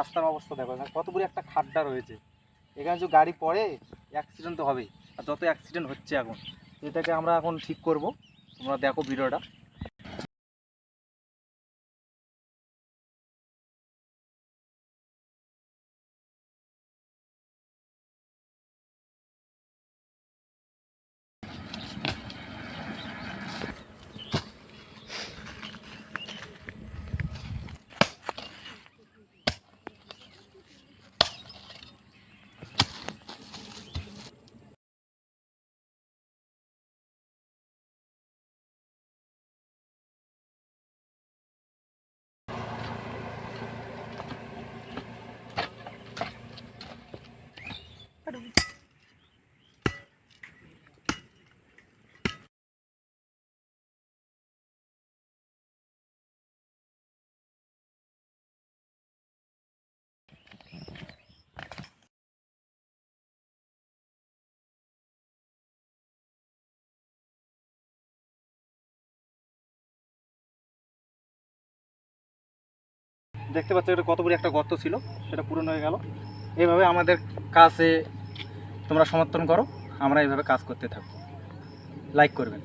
রাস্তার অবস্থা দেখো কত বড় একটা খাড্ডা রয়েছে। এখানে যদি গাড়ি পড়ে অ্যাক্সিডেন্ট তো হবেই, আর যত অ্যাক্সিডেন্ট হচ্ছে এখন এটাকে আমরা এখন ঠিক করব। তোমরা দেখো ভিডিওটা। দেখতে পাচ্ছ এটা কত বড় একটা গর্ত ছিল, সেটা পূরণ হয়ে গেল। এইভাবে আমাদের কাছে তোমরা সমর্থন করো, আমরা এইভাবে কাজ করতে থাকব। লাইক করবেন।